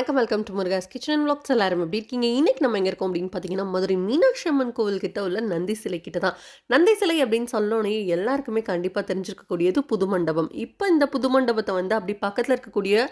வணக்கம் welcome to Murugas kitchen and vlogs எல்லாரும் எப்படி இருக்கீங்க? இன்னைக்கு நம்ம எங்கே இருக்கோம் அப்படின்னு பார்த்தீங்கன்னா மதுரை மீனாட்சி அம்மன் கோவில் கிட்ட உள்ள நந்தி சிலை கிட்ட தான் நந்தி சிலை அப்படின்னு சொல்லணுன்னே எல்லாருக்குமே கண்டிப்பாக தெரிஞ்சிருக்கக்கூடியது புது மண்டபம். இப்போ இந்த புது மண்டபத்தை வந்து அப்படி பக்கத்தில் இருக்கக்கூடிய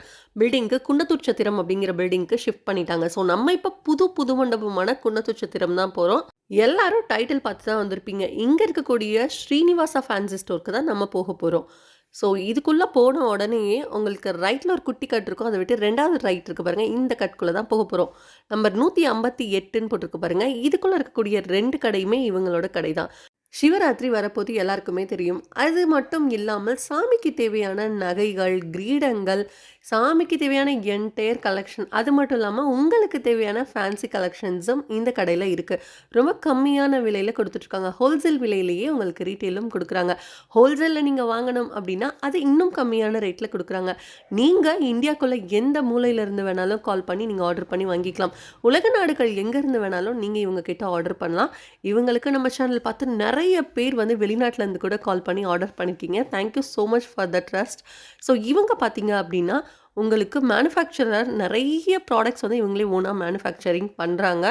பில்டிங்க்கு குண்டத்தூர் சத்திரம் அப்படிங்கிற பில்டிங்க்கு ஷிஃப்ட் பண்ணிட்டாங்க. ஸோ நம்ம இப்போ புது புது மண்டபமான குண்டத்தூர் சத்திரம் தான் போகிறோம் எல்லாரும் டைட்டில் பார்த்து தான் வந்திருப்பீங்க. இங்கே இருக்கக்கூடிய ஸ்ரீனிவாசா ஃபேன்சி ஸ்டோருக்கு தான் நம்ம போக போகிறோம் ஸோ இதுக்குள்ளே போன உடனே உங்களுக்கு ரைட்டில் ஒரு குட்டி கட் இருக்கும். அதை விட்டு ரெண்டாவது ரைட் இருக்குது பாருங்கள் இந்த கட்குள்ளே தான் போக போகிறோம் நம்பர் நூற்றி ஐம்பத்தி எட்டுன்னு போட்டிருக்கு பாருங்கள் இதுக்குள்ளே இருக்கக்கூடிய ரெண்டு கடையுமே இவங்களோட கடை தான். சிவராத்திரி வரப்போது எல்லாருக்குமே தெரியும். அது மட்டும் இல்லாமல் சாமிக்கு தேவையான நகைகள் கிரீடங்கள் சாமிக்கு தேவையான என்டையர் கலெக்ஷன் அது மட்டும் இல்லாமல் உங்களுக்கு தேவையான ஃபேன்சி கலெக்ஷன்ஸும் இந்த கடையில் இருக்குது ரொம்ப கம்மியான விலையில் கொடுத்துட்ருக்காங்க. ஹோல்சேல் விலையிலேயே உங்களுக்கு ரீட்டெயிலும் கொடுக்குறாங்க. ஹோல்சேலில் நீங்கள் வாங்கணும் அப்படின்னா அது இன்னும் கம்மியான ரேட்டில் கொடுக்குறாங்க. நீங்கள் இந்தியாக்குள்ளே எந்த மூலையிலேருந்து வேணாலும் கால் பண்ணி நீங்கள் ஆர்டர் பண்ணி வாங்கிக்கலாம். உலக நாடுகள் எங்கேருந்து வேணாலும் நீங்கள் இவங்க கிட்ட ஆர்டர் பண்ணலாம். இவங்களுக்கு நம்ம சேனல் பார்த்து நிறைய பேர் வந்து வெளிநாட்டிலேருந்து கூட கால் பண்ணி ஆர்டர் பண்ணியிருக்கீங்க thank you so much for the trust so இவங்க பார்த்தீங்க அப்படின்னா உங்களுக்கு மேனுஃபேக்சரர் நிறைய ப்ராடக்ட்ஸ் வந்து இவங்களே ஓனாக மேனுஃபேக்சரிங் பண்ணுறாங்க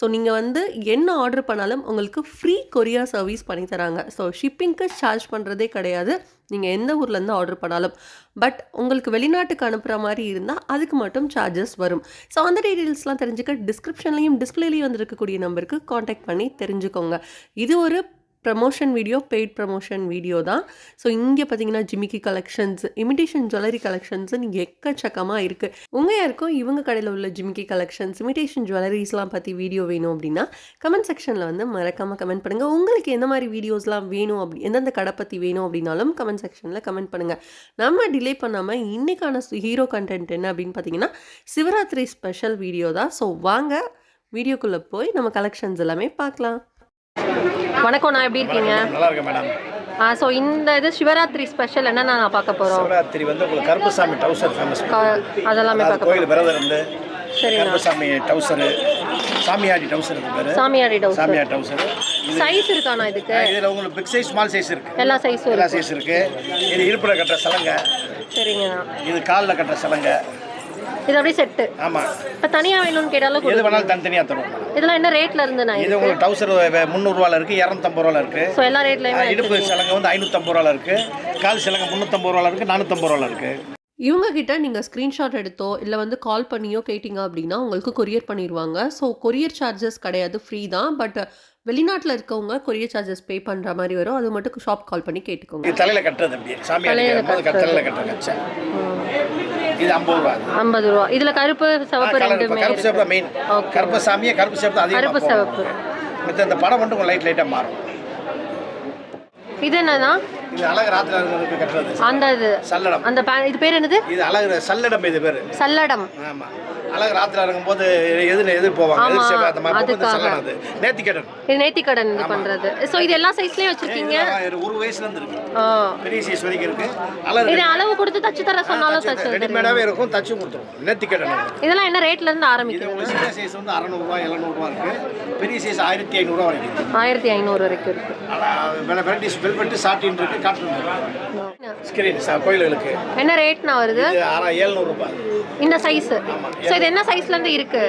ஸோ நீங்கள் வந்து என்ன ஆர்டர் பண்ணாலும் உங்களுக்கு ஃப்ரீ கொரியர் சர்வீஸ் பண்ணி தராங்க. ஸோ ஷிப்பிங்க்கு சார்ஜ் பண்ணுறதே கிடையாது. நீங்கள் எந்த ஊர்லேருந்து ஆர்டர் பண்ணாலும். பட் உங்களுக்கு வெளிநாட்டுக்கு அனுப்புகிற மாதிரி இருந்தால் அதுக்கு மட்டும் சார்ஜஸ் வரும். ஸோ அந்த டீட்டெயில்ஸ்லாம் தெரிஞ்சுக்க டிஸ்கிரிப்ஷன்லையும் டிஸ்பிளேலையும் வந்துருக்கக்கூடிய நம்பருக்கு காண்டாக்ட் பண்ணி தெரிஞ்சுக்கோங்க. இது ஒரு promotion video paid promotion video தான். ஸோ இங்கே பார்த்தீங்கன்னா ஜிமிக்கி கலெக்ஷன்ஸ் இமிடேஷன் ஜுவல்லரி கலெக்ஷன்ஸ் நீங்கள் எக்கச்சக்கமாக இருக்குது உங்கள் யாருக்கும் இவங்க கடையில் உள்ள ஜிமிக்கி கலெக்ஷன்ஸ் இமிடேஷன் ஜுவல்லரிஸ்லாம் பற்றி வீடியோ வேணும் அப்படின்னா கமெண்ட் செக்ஷனில் வந்து மறக்காமல் கமெண்ட் பண்ணுங்கள் உங்களுக்கு எந்த மாதிரி வீடியோஸ்லாம் வேணும் அப்படி எந்தெந்த கடை பற்றி வேணும் அப்படின்னாலும் கமெண்ட் செக்ஷனில் கமெண்ட் பண்ணுங்கள் நம்ம டிலே பண்ணாமல் இன்றைக்கான ஹீரோ கண்டென்ட் என்ன அப்படின்னு பார்த்தீங்கன்னா சிவராத்திரி ஸ்பெஷல் வீடியோ தான். ஸோ வாங்க வீடியோக்குள்ளே போய் நம்ம கலெக்ஷன்ஸ் எல்லாமே பார்க்கலாம். வணக்கம் நான் எப்படி இருக்கீங்க? நல்லா இருக்கேன் மேடம். ஆ ஸோ இந்த இது சிவராத்திரி ஸ்பெஷல் என்னென்ன நான் பார்க்க போகிறோம் சிவராத்திரி வந்து உங்களுக்கு கருப்புசாமி டவுசர் ஃபேமஸ் அதெல்லாமே பார்க்க கோயில் விரதம் இருந்து சரிண்ணா. கருப்புசாமி டவுசரு சாமியாடி டவுசர் பேரு. சாமியாடி டவுஸ் சாமியார் டவுசர் சைஸ் இருக்காண்ணா இதுக்கு? இதில் உங்களுக்கு பிக் சைஸ் ஸ்மால் சைஸ் இருக்கு. எல்லா சைஸும் எல்லா சைஸ் இருக்கு. இது இடுப்புல கட்டுற சலங்க. சரிங்கண்ணா. இது காலில் கட்டுற சலங்க. இது அப்படியே செட்டு ஆமாம் இப்போ தனியாக வேணும்னு கேட்டாலும் எது வேணாலும் தனித்தனியாக தரும் இதெல்லாம் என்ன ரேட்ல இருந்து நான் இது உங்களுக்கு டவுசர் முந்நூறுவால இருக்கு இரநூத்தம்பது ரூபால இருக்கு. ஸோ எல்லா ரேட்லையுமே இடுப்பு சலங்க வந்து ஐநூற்றம்பது ரூபால இருக்கு. கால் சலங்க முந்நூற்றம்பது ரூபால இருக்கு நானூற்றம்பது ரூபால இருக்கு. இவங்க கிட்ட நீங்கள் ஸ்க்ரீன்ஷாட் எடுத்தோ இல்லை வந்து கால் பண்ணியோ கேட்டிங்க அப்படின்னா உங்களுக்கு கொரியர் பண்ணிடுவாங்க ஸோ கொரியர் சார்ஜஸ் கிடையாது ஃப்ரீ தான். பட் வெளிநாட்டில் இருக்கவங்க கொரியர் சார்ஜஸ் பே பண்ணுற மாதிரி வரும். அது மட்டும் ஷாப் கால் பண்ணி கேட்டுக்கோங்க. தலையில் கட்டுறது அப்படியே. சாமியாடி தலையில போது தலையில் கட்டுற கச்சை. இது ஐம்பது ரூபா. ஐம்பது ரூபா. இதில் கருப்பு சிவப்பு ரெண்டுமே கருப்பு தான் மெயின். கருப்பு சாமியே கருப்பு தான் கருப்பு சிவப்பு. மித்த இந்த படம் மட்டும் லைட் லைட்டாக மாறும். இது என்னன்னா அந்த இது. சல்லடம். அந்த இது பேர் என்னது? இது அழகு சல்லடம் இது பேர். சல்லடம். ஆமாம் அழகு ராத்திரி இருக்கும்போது எதிர் எதிர் போவாங்க? ஆமா, எதிர் சேவை அந்த மாதிரி அது. இது நேத்திக்கடன் இது பண்றது. ஸோ இது எல்லா சைஸ்லயும் வச்சிருக்கீங்க? இருக்கு. பெரிய சைஸ் வரைக்கும் இருக்கு. இது அளவு கொடுத்து தச்சு தர சொன்னாலும் தச்சு இருக்கும். தச்சு கொடுத்துருவோம். நேர்த்திக்கடன் இதெல்லாம் என்ன ரேட்ல இருந்து ஆரம்பிக்குது? உங்களுக்கு சின்ன சைஸ் வந்து அறநூறுவா எழுநூறுவா இருக்கு. பெரிய சைஸ் ஆயிரத்தி ஐநூறுரூவா வரைக்கும் இருக்கு. வெரைட்டிஸ் வெல்வெட்டு சாட்டின் இருக்கு இருக்கு ஸ்கிரீன் கோயில்களுக்கு. என்ன ரேட்னா வருது? ஆறா ஏழ்நூறுபா இந்த சைஸ் ஸோ இது என்ன சைஸ்ல இருந்து இருக்கு?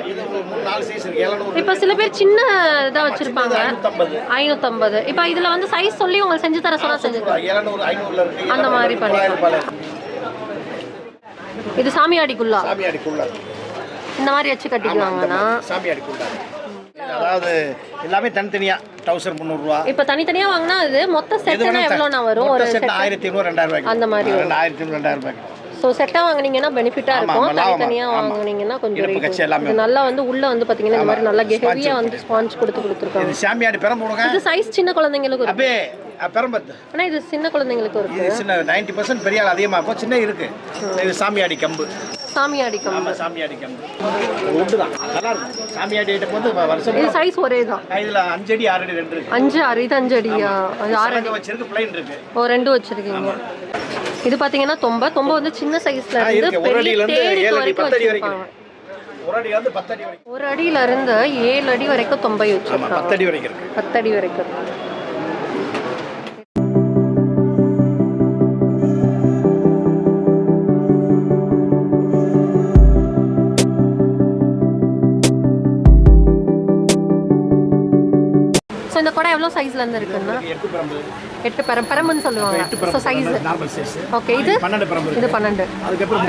ஏழ்நூறு. இப்போ சில பேர் சின்ன இதா வச்சிருப்பாங்க. ஐநூத்தம்பது. இப்போ இதுல வந்து சைஸ் சொல்லி உங்களுக்கு செஞ்சு தர சொன்னா செஞ்சு தர ஏழ்நூறு ஐநூறுல இருக்கு. அந்த மாதிரி பண்ணி. இது சாமியாடிக்குள்ளா? சாமியாடிக்குள்ள. இந்த மாதிரி வச்சு கட்டிக்குவாங்கன்னா சாமியாடிக்குள்ள. அதாவது எல்லாமே தனித்தனியா டவுசர் முந்நூறுரூவா இப்போ தனித்தனியா வாங்கினா இது மொத்த செட்னா எவ்வளோண்ணா வரும்? ஒரு செட் ஆயிரத்தி ஐநூறு ரெண்டாயிரம் ரூபாய்க்கு அந்த மாதிரி. ரெண்டாயிரத்தி ஐநூறு ரெண்டாயிரம் ரூபாய்க்கு ஸோ செட்டாக வாங்குனீங்கன்னா பெனிஃபிட்டாக இருக்கும். தனித்தனியாக. வாங்குனீங்கன்னா கொஞ்சம் நல்லா வந்து உள்ள வந்து பார்த்தீங்கன்னா இந்த மாதிரி நல்லா ஹெவியாக வந்து ஸ்பாஞ்ச் கொடுத்து கொடுத்துருக்காங்க. இது சாமியாடி பெரம்புடுங்க இது சைஸ் சின்ன குழந்தைங்களுக்கு அப்படியே பெரம்பத்து ஆனா இது சின்ன குழந்தைங்களுக்கு இருக்கு சின்ன நைன்டி பர்சன்ட் பெரிய ஆள் அதிகமாக இருக்கும். சின்ன இருக்கு. இது சாமியாடி கம்பு. சாமியாடி கம்பு. சாமியாடி கம்பு. உண்டு தான் நல்லா இருக்கும். சாமியாடி ஐட்டம் வந்து வருஷம் இது சைஸ் ஒரே தான். இதில் அஞ்சு அடி ஆறு அடி ரெண்டு இருக்கு. அஞ்சு ஆறு இது அஞ்சு அடியா? அது ஆறு அடி. வச்சிருக்கு பிளைன் இருக்கு. ஓ ரெண்டு வச்சிருக்கீங்க. இது பாத்தீங்கன்னா தொம்பை. தொம்பை வந்து சின்ன சைஸ்ல இருந்து பெரிய அடியில இருந்து தேடிக்கு ஏழு அடி, வரைக்கும் வச்சிருப்பாங்க. ஒரு அடியில இருந்து ஏழு அடி வரைக்கும் தொம்பை வச்சிருக்காங்க பத்து அடி வரைக்கும் இருக்கு. பத்து அடி வரைக்கும். ஸோ இந்த குடை எவ்வளோ சைஸ்லேருந்து இருக்குன்னா எட்டு பெரம் பெரம்புன்னு சொல்லுவாங்க. ஸோ சைஸ் சைஸ் ஓகே இது? இது பன்னெண்டு.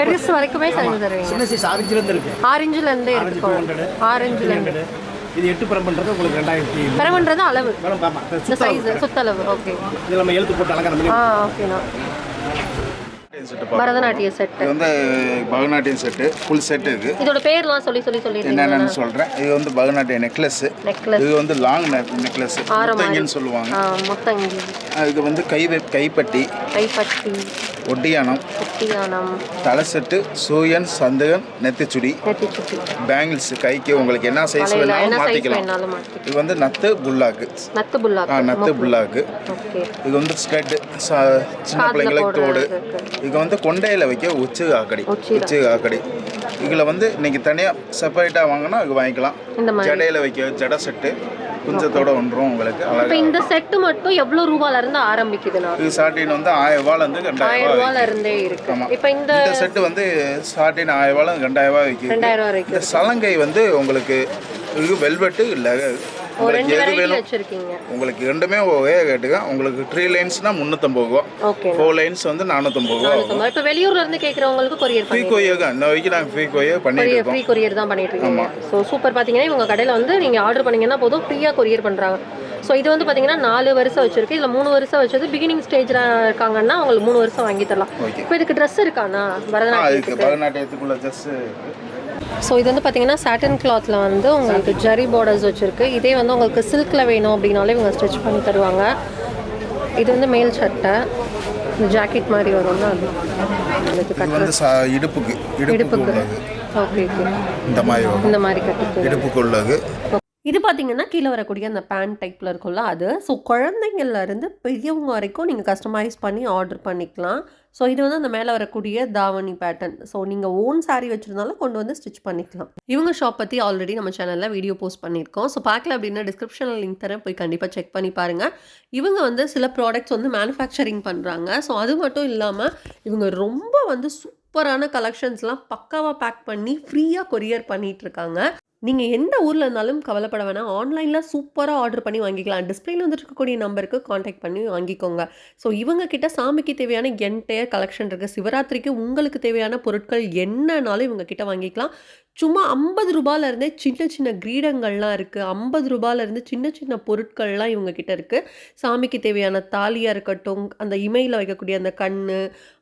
பெருசு வரைக்குமே செஞ்சு தருவீங்க. சின்ன சைஸ் ஆரஞ்சுலேருந்து இருக்கு. ஆரஞ்சுலேருந்தே ஆரஞ்சு இருக்கு டூ ஹண்ட்ரட் ஆரஞ்சுலேருந்து இது எட்டு பரம்புன்றது உங்களுக்கு ரெண்டாயிரத்தி பெரம்புன்றது அளவு. இந்த சைஸ் சுத்தளவு ஓகே இது நம்ம எழுத்து போட்டு அலங்காரம் பண்ணி ஆ ஓகேண்ணா பரதநாட்டிய செட்டு இது வந்து பரதநாட்டியம் செட்டு ஃபுல் செட்டு இது. இதோட பேர்லாம் சொல்லி சொல்லி சொல்லிருக்கீங்க என்னென்னு சொல்கிறேன் இது வந்து பரதநாட்டிய நெக்லஸ் நெக்லஸ் இது வந்து லாங் நெக்லஸ் முத்தங்கின்னு சொல்லுவாங்க. முத்தங்கி. இது வந்து கை கைப்பட்டி. கைப்பட்டி. ஒட்டியானம் குட்டியானம் தலை செட்டு சூயன் சந்தகன் நெத்திச்சுடி. பேங்கிள்ஸ் கைக்கு உங்களுக்கு என்ன சைஸ் வேணாலும் மாற்றிக்கலாம் இது வந்து நத்து புல்லாக்கு. நத்து புல்லாக்கு. நத்து புல்லாக்கு. இது வந்து ஸ்டெட் சின்ன பிள்ளைங்களுக்கு தோடு. இது வந்து கொண்டையில் வைக்க உச்சி காக்கடி. உச்சி காக்கடி. இதில் வந்து நீங்கள் தனியாக செப்பரேட்டாக வாங்கினா இது வாங்கிக்கலாம். ஜடையில் வைக்க ஜடை செட்டு குஞ்சத்தோட ஒன்றும் உங்களுக்கு இப்போ இந்த செட்டு மட்டும் எவ்வளோ ரூபால இருந்து ஆரம்பிக்குதுண்ணா இது சாட்டின் வந்து ஆயிரம் ரூபாலேருந்து ரெண்டாயிரம் ஆயிரம் ரூபாய் ரூபால இருந்தே இருக்கு. இப்போ இந்த செட்டு வந்து சாட்டின் ஆயிரம் ரூபாய் ரெண்டாயிரம் ரூபாய் விற்கிது ரெண்டாயிரம் ரூபா வரைக்கும் இந்த சலங்கை வந்து உங்களுக்கு வெல்வெட்டு இல்லை உங்களுக்கு ரெண்டுமே ஒரே கேட்டுக்க. உங்களுக்கு த்ரீ லைன்ஸ்னா முந்நூற்றம்பது ரூபா. ஓகே ஃபோர் லைன்ஸ் வந்து நானூற்றம்பது ரூபா இப்போ வெளியூர்ல இருந்து கேட்குறவங்களுக்கு கொரியர் ஃப்ரீ பண்ணி கொய்யோக இன்ன வரைக்கும் நாங்கள் ஃப்ரீ பண்ணிட்டு கொரியர் இருக்கோம். ஃப்ரீ கொரியர் தான் பண்ணிட்டு இருக்கீங்க ஸோ சூப்பர் பார்த்தீங்கன்னா இவங்க கடையில் வந்து நீங்கள் ஆர்டர் பண்ணீங்கன்னா போதும். ஃப்ரீயாக கொரியர் பண்ணுறாங்க ஸோ இது வந்து பார்த்தீங்கன்னா நாலு வருஷம் வச்சிருக்கு. இதில் மூணு வருஷம் வச்சது பிகினிங் ஸ்டேஜில் இருக்காங்கன்னா அவங்களுக்கு மூணு வருஷம் வாங்கி தரலாம். இப்போ இதுக்கு ட்ரெஸ் இருக்காண்ணா பரதநாட்டியத்துக்குள்ள ஜஸ்ட் ஸோ இது வந்து பார்த்தீங்கன்னா சாட்டன் கிளாத்தில் வந்து உங்களுக்கு ஜரி பார்டர்ஸ் வச்சுருக்கு. இதே வந்து உங்களுக்கு சில்கில் வேணும் அப்படின்னாலே இவங்க ஸ்டிச் பண்ணி தருவாங்க. இது வந்து மேல் சட்டை. இந்த ஜாக்கெட் மாதிரி வரும்ல அது. இடுப்புக்கு இடுப்புக்கு ஓகே இந்த மாதிரி இந்த மாதிரி கட்டுறது. இடுப்புக்கு உள்ளது. இது பார்த்தீங்கன்னா கீழே வரக்கூடிய அந்த பேண்ட் டைப்பில் இருக்கும்ல அது. ஸோ குழந்தைங்கள்லேருந்து பெரியவங்க வரைக்கும் நீங்கள் கஸ்டமைஸ் பண்ணி ஆர்டர் பண்ணிக்கலாம். ஸோ இது வந்து அந்த மேலே வரக்கூடிய தாவணி பேட்டர்ன் ஸோ நீங்கள் ஓன் சாரீ வச்சுருந்தாலும் கொண்டு வந்து ஸ்டிச் பண்ணிக்கலாம். இவங்க ஷாப் பற்றி ஆல்ரெடி நம்ம சேனலில் வீடியோ போஸ்ட் பண்ணியிருக்கோம். ஸோ பார்க்கல அப்படின்னா டிஸ்கிரிப்ஷனில் லிங்க் தரேன். போய் கண்டிப்பாக செக் பண்ணி பாருங்கள் இவங்க வந்து சில ப்ராடக்ட்ஸ் வந்து மேனுஃபேக்சரிங் பண்ணுறாங்க ஸோ அது மட்டும் இல்லாமல் இவங்க ரொம்ப வந்து சூப்பரான கலெக்ஷன்ஸ்லாம் பக்காவாக பேக் பண்ணி ஃப்ரீயாக கொரியர் பண்ணிகிட்ருக்காங்க நீங்கள் எந்த ஊரில் இருந்தாலும் கவலைப்பட வேணாம். ஆன்லைனில் சூப்பராக ஆர்டர் பண்ணி வாங்கிக்கலாம். டிஸ்பிளேல வந்துட்டு இருக்கக்கூடிய நம்பருக்கு காண்டாக்ட் பண்ணி வாங்கிக்கோங்க. ஸோ இவங்க கிட்ட சாமிக்கு தேவையான என்டையர் கலெக்ஷன் இருக்குது சிவராத்திரிக்கு உங்களுக்கு தேவையான பொருட்கள் என்னன்னாலும் இவங்க கிட்ட வாங்கிக்கலாம். சும்மா ஐம்பது ரூபாயிலேருந்தே சின்ன சின்ன கிரீடங்கள்லாம் இருக்குது ஐம்பது ரூபாயிலேருந்து சின்ன சின்ன பொருட்கள்லாம் இவங்கக்கிட்ட இருக்குது சாமிக்கு தேவையான தாலியாக இருக்கட்டும் அந்த இமையில் வைக்கக்கூடிய அந்த கண்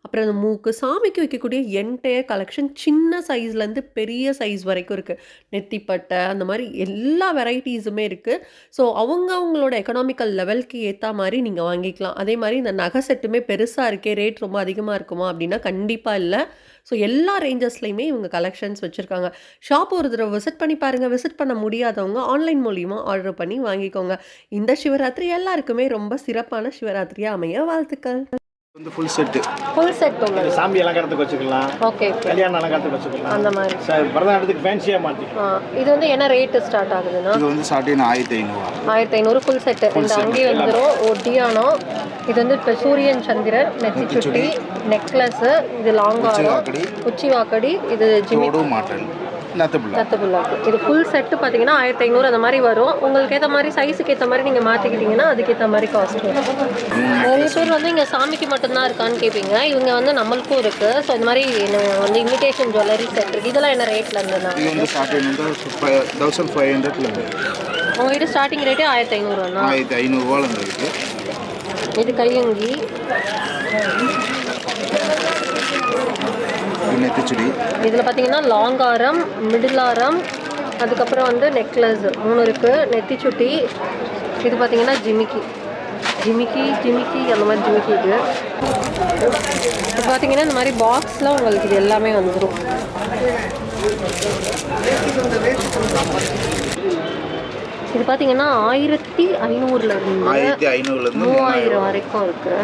அப்புறம் அந்த மூக்கு சாமிக்கு வைக்கக்கூடிய என்டையர் கலெக்ஷன் சின்ன சைஸ்லேருந்து பெரிய சைஸ் வரைக்கும் இருக்குது நெத்திப்பட்டை அந்த மாதிரி எல்லா வெரைட்டிஸுமே இருக்குது ஸோ அவங்க அவங்களோட எக்கனாமிக்கல் லெவலுக்கு ஏற்ற மாதிரி நீங்கள் வாங்கிக்கலாம். அதே மாதிரி இந்த நகை செட்டுமே பெருசாக இருக்கே ரேட் ரொம்ப அதிகமாக இருக்குமா அப்படின்னா கண்டிப்பாக இல்லை. ஸோ எல்லா ரேஞ்சஸ்லையுமே இவங்க கலெக்ஷன்ஸ் வச்சுருக்காங்க. ஷாப் ஒரு தடவை விசிட் பண்ணி பாருங்கள் விசிட் பண்ண முடியாதவங்க ஆன்லைன் மூலியமாக ஆர்டர் பண்ணி வாங்கிக்கோங்க. இந்த சிவராத்திரி எல்லாருக்குமே ரொம்ப சிறப்பான சிவராத்திரியாக அமைய வாழ்த்துக்கள். வந்து ஃபுல் செட்டு ஃபுல் செட் உள்ளது சாமி அலங்காரத்துக்கு வச்சுக்கலாம். ஓகே கல்யாண அலங்காரத்துக்கு வச்சுக்கலாம். அந்த மாதிரி. ச- பரதநாட்டியத்துக்கு ஃபேன்சியாக மாற்றி ஆ, இது வந்து என்ன ரேட்டு ஸ்டார்ட் ஆகுதுன்னா? இது வந்து சாட்டின் ஆயிரத்தி ஐநூறுவா ஆயிரத்தி ஐநூறு ஃபுல் செட்டு இந்த அங்கி வந்துடும் ஒட்டியானம் இது வந்து இப்போ சூரியன் சந்திரன் நெத்திச்சுட்டி நெக்லஸ்ஸு இது லாங்காரம் உச்சி வாக்கடி. இது ஜிமி தோடு மாட்டல் நத்தப்புல்லா நத்து புல்லாக்கு இது ஃபுல் செட்டு பார்த்தீங்கன்னா ஆயிரத்தி ஐநூறு அந்த மாதிரி வரும். உங்களுக்கு ஏற்ற மாதிரி சைஸுக்கு ஏற்ற மாதிரி நீங்கள் மாற்றிக்கிட்டீங்கன்னா அதுக்கேற்ற மாதிரி காஸ்ட் வரும். நிறைய பேர் வந்து இங்கே சாமிக்கு மட்டும்தான் இருக்கான்னு கேட்பீங்க இவங்க வந்து நம்மளுக்கும் இருக்குது ஸோ இந்த மாதிரி வந்து இன்விடேஷன் ஜுவல்லரி செட் இருக்குது இதெல்லாம் என்ன ரேட்டில் ஹண்ட்ரட்ல உங்ககிட்ட ஸ்டார்டிங் ரேட்டே ஆயிரத்தி ஐநூறுவாண்ணா ஆயிரத்தி ஐநூறுரூவாலேருந்து இருக்குது இது கையங்கி. நெத்திச்சுடி இதில் பார்த்தீங்கன்னா லாங் ஆரம் மிடில் ஆரம் அதுக்கப்புறம் வந்து நெக்லஸ் மூணு இருக்குது நெத்திச்சுட்டி இது பார்த்தீங்கன்னா ஜிமிக்கி. ஜிமிக்கி ஜிமிக்கி அந்த மாதிரி ஜிமிக்கி இது. இது பார்த்தீங்கன்னா இந்த மாதிரி பாக்ஸில் உங்களுக்கு இது எல்லாமே வந்துடும் இது பார்த்தீங்கன்னா ஆயிரத்தி ஐநூறுல இருந்து மூவாயிரம். வரைக்கும் இருக்கு.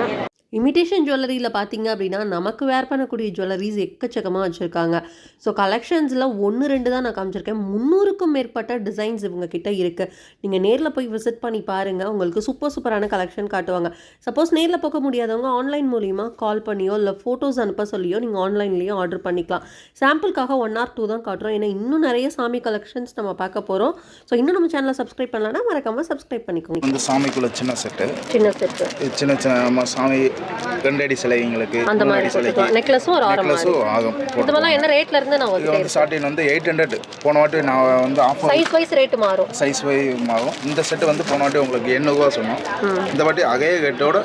இமிடேஷன் ஜுவல்லரியில் பார்த்தீங்க அப்படின்னா நமக்கு வேர் பண்ணக்கூடிய ஜுவல்லரிஸ் எக்கச்சக்கமாக வச்சுருக்காங்க. ஸோ கலெக்ஷன்ஸில் ஒன்று ரெண்டு தான் நான் காமிச்சிருக்கேன். முந்நூறுக்கும் மேற்பட்ட டிசைன்ஸ் இவங்க கிட்ட இருக்குது நீங்கள் நேரில் போய் விசிட் பண்ணி பாருங்கள் உங்களுக்கு சூப்பர் சூப்பரான கலெக்ஷன் காட்டுவாங்க. சப்போஸ் நேரில் போக முடியாதவங்க ஆன்லைன் மூலிமா கால் பண்ணியோ இல்லை ஃபோட்டோஸ் அனுப்ப சொல்லியோ நீங்கள் ஆன்லைன்லேயும் ஆர்டர் பண்ணிக்கலாம். சாம்பிளுக்காக ஒன் ஆர் டூ தான் காட்டுறோம். ஏன்னா இன்னும் நிறைய சாமி கலெக்ஷன்ஸ் நம்ம பார்க்க போகிறோம் ஸோ இன்னும் நம்ம சேனலை சப்ஸ்கிரைப் பண்ணலன்னா மறக்காமல் சப்ஸ்கிரைப் பண்ணிக்கோங்க. வந்து சாமிக்குள்ள சின்ன செட்டு சின்ன செட்டு சின்ன சின்ன நம்ம சாமி ரெண்டடி சிலைங்களுக்கு அந்த மாதிரி சிலைக்கு நெக்லஸும் ஒரு ஆரம் நெக்லஸும் ஆகும் இது மாதிரிலாம் என்ன ரேட்ல இருந்து நான் இது வந்து ஸ்டார்டிங் வந்து எயிட் ஹண்ட்ரட் போன வாட்டி நான் வந்து ஆஃபர் சைஸ் வைஸ் ரேட் மாறும். சைஸ் வை ஆகும் இந்த செட்டு வந்து போன வாட்டி உங்களுக்கு எண்ணூறுவா சொன்னோம். இந்த வாட்டி அதே ரேட்டோட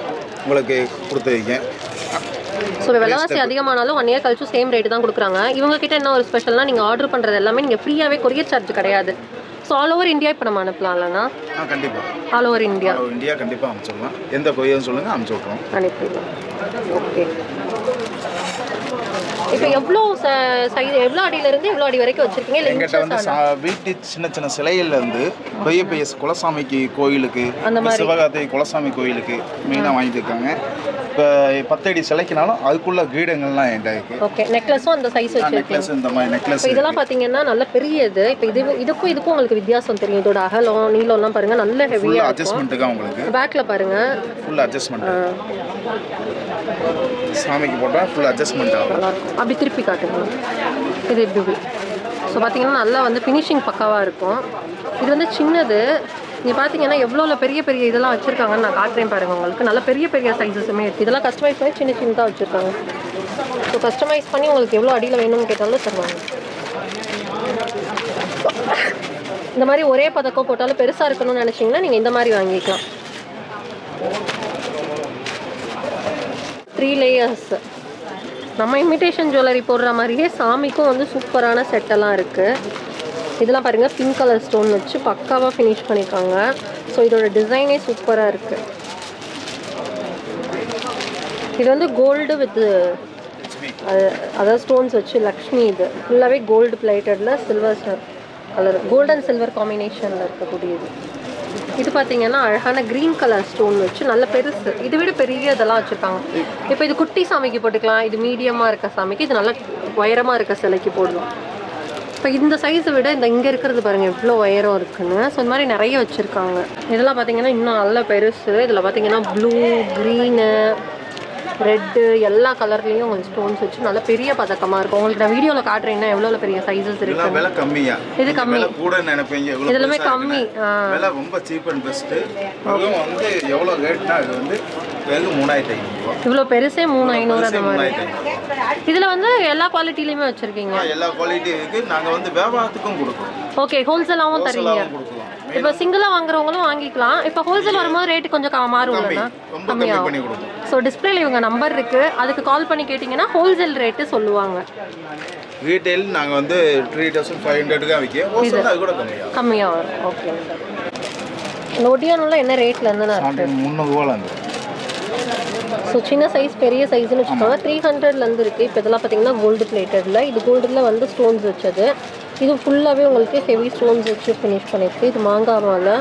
உங்களுக்கு கொடுத்து வைக்கேன் ஸோ விலைவாசி அதிகமானாலும் ஒன் இயர் கழிச்சு சேம் ரேட் தான் கொடுக்குறாங்க. இவங்க கிட்ட என்ன ஒரு ஸ்பெஷல்னா நீங்கள் ஆர்டர் பண்ணுறது எல்லாமே நீங்கள் ஃப்ரீயாகவே கொரியர் சார்ஜ் கிடையாது. ஸோ ஆல் ஓவர் இந்தியா இப்போ நம்ம அனுப்பலாம்லண்ணா? ஆ கண்டிப்பாக ஆல் ஓவர் இந்தியா இந்தியா கண்டிப்பாக அனுப்பிச்சிடலாம். எந்த கொய்யன்னு சொல்லுங்கள் அனுப்பிச்சி விட்ருவோம் அனுப்பிடலாம். ஓகே இப்போ எவ்வளோ சைஸ் எவ்வளோ அடியிலேருந்து எவ்வளோ அடி வரைக்கும் வச்சுருக்கீங்க? இல்லை எங்கிட்ட வந்து வீட்டு சின்ன சின்ன சிலைகள்ல இருந்து பெரிய பெரிய குலசாமிக்கு கோயிலுக்கு அந்த மாதிரி. சிவகார்த்திகை குலசாமி கோயிலுக்கு மெயினாக வாங்கிட்டு இருக்காங்க. பத்தடி சிலைக்குனாலும் அதுக்குள்ள கீடங்கள்லாம் என்கிட்ட இருக்கு ஓகே நெக்லஸும் அந்த சைஸ் வச்சுருக்கீங்க நெக்லஸ் இந்த மாதிரி நெக்லஸ் இதெல்லாம் பார்த்தீங்கன்னா நல்ல பெரிய இது இப்போ இது இதுக்கும் இதுக்கும் உங்களுக்கு வித்தியாசம் தெரியும். இதோட அகலம் நீளம்லாம் பாருங்க நல்ல ஹெவியாக அட்ஜஸ்ட்மெண்ட்டுக்கு உங்களுக்கு? பேக்ல பாருங்க. ஃபுல் அட்ஜஸ்ட்மெண்ட் சாமிக்கு போட்டால் ஃபுல் அட்ஜஸ்ட்மெண்ட் ஆகும் அப்படி திருப்பி காட்டுங்க. இது இப்படி ஸோ பார்த்தீங்கன்னா நல்லா வந்து ஃபினிஷிங் பக்காவாக இருக்கும். இது வந்து சின்னது. நீங்கள் பார்த்தீங்கன்னா எவ்வளோ பெரிய பெரிய இதெல்லாம் வச்சுருக்காங்கன்னு நான் காட்டுறேன் பாருங்க உங்களுக்கு. நல்ல பெரிய பெரிய சைஸஸுமே இருக்குது இதெல்லாம் கஸ்டமைஸ் பண்ணி சின்ன சின்னதாக வச்சுருக்காங்க. ஸோ கஸ்டமைஸ் பண்ணி உங்களுக்கு எவ்வளோ அடியில் வேணும்னு கேட்டாலும் தருவாங்க. இந்த மாதிரி ஒரே பதக்கம் போட்டாலும் பெருசாக இருக்கணும்னு நினச்சிங்கன்னா நீங்கள் இந்த மாதிரி வாங்கிக்கலாம். த்ரீ லேயர்ஸ் நம்ம இமிட்டேஷன் ஜுவல்லரி போடுற மாதிரியே சாமிக்கும் வந்து சூப்பரான செட்டெல்லாம் இருக்குது இதெல்லாம் பாருங்கள் பிங்க் கலர் ஸ்டோன் வச்சு பக்காவாக ஃபினிஷ் பண்ணியிருக்காங்க ஸோ இதோட டிசைனே சூப்பராக இருக்குது இது வந்து கோல்டு வித் அதாவது ஸ்டோன்ஸ் வச்சு லக்ஷ்மி இது. ஃபுல்லாகவே gold பிளேட்டடில் silver colour gold and silver காம்பினேஷனில் இருக்கக்கூடியது. இது பார்த்தீங்கன்னா அழகான க்ரீன் கலர் ஸ்டோன் வச்சு நல்ல பெருசு. இதை விட பெரிய இதெல்லாம் வச்சுருக்காங்க. இப்போ இது குட்டி சாமிக்கு போட்டுக்கலாம். இது மீடியமாக இருக்க சாமிக்கு. இது நல்லா உயரமாக இருக்க சிலைக்கு போடலாம் இப்போ இந்த சைஸை விட இந்த இங்கே இருக்கிறது பாருங்கள் எவ்வளோ உயரம் இருக்குன்னு. ஸோ இந்த மாதிரி நிறைய வச்சுருக்காங்க. இதெல்லாம் பார்த்தீங்கன்னா இன்னும் நல்ல பெருசு. இதில் பார்த்தீங்கன்னா ப்ளூ க்ரீனு ரெட்டு எல்லா கலர்லேயும் உங்களுக்கு ஸ்டோன்ஸ் வச்சு நல்ல பெரிய பதக்கமாக இருக்கும். உங்களுக்கு நான் வீடியோவில் காட்டுறேன்னா எவ்வளோ பெரிய சைஸஸ் இருக்கு. இதெல்லாம் விலை கம்மியா. இது கம்மி. கூட நினைப்பீங்க இவ்வளவு இது எல்லாமே பெருசா கம்மி. விலை ரொம்ப சீப் அண்ட் பெஸ்ட்டு அதுவும் வந்து எவ்வளோ ரேட்னா இது வந்து வெறும் மூணாயிரத்தி ஐநூறுரூவா இவ்வளோ பெருசே மூணு ஐநூறு அந்த மாதிரி. இதில் வந்து எல்லா குவாலிட்டிலையுமே வச்சுருக்கீங்க. எல்லா குவாலிட்டியும் இருக்கு. நாங்கள் வந்து வியாபாரத்துக்கும் கொடுக்குறோம். ஓகே ஹோல்சேலாகவும் தரீங்க. இப்போ சிங்கிளாக வாங்குறவங்களும் வாங்கிக்கலாம். இப்போ ஹோல்சேல் வரும்போது ரேட்டு கொஞ்சம் க- மாறும்லண்ணா ரொம்ப கம்மி பண்ணி கொடுப்போம் ஸோ டிஸ்பிளேல இவங்க நம்பர் இருக்கு. அதுக்கு கால் பண்ணி கேட்டிங்கன்னா ஹோல்சேல் ரேட்டு சொல்லுவாங்க. ரீட்டைல் நாங்கள் வந்து த்ரீ தௌசண்ட் ஃபைவ் ஹண்ட்ரடுக்கு தான் விற்க ஹோல்சேல் அது கூட கம்மியாக கம்மியாக வரும். ஓகே இந்த ஒடியானெலாம் என்ன ரேட்ல இருந்து இருந்து. ஸோ சின்ன சைஸ் பெரிய சைஸ்னு வச்சுக்கோங்க. த்ரீ ஹண்ட்ரட்லேருந்து இருக்குது இப்போ இதெல்லாம் பார்த்தீங்கன்னா கோல்டு பிளேட்டடில் இது கோல்டில் வந்து ஸ்டோன்ஸ் வச்சது. இது ஃபுல்லாகவே உங்களுக்கு ஹெவி ஸ்டோன்ஸ் வச்சு ஃபினிஷ் பண்ணியிருக்கு. இது மாங்காய் மாலை.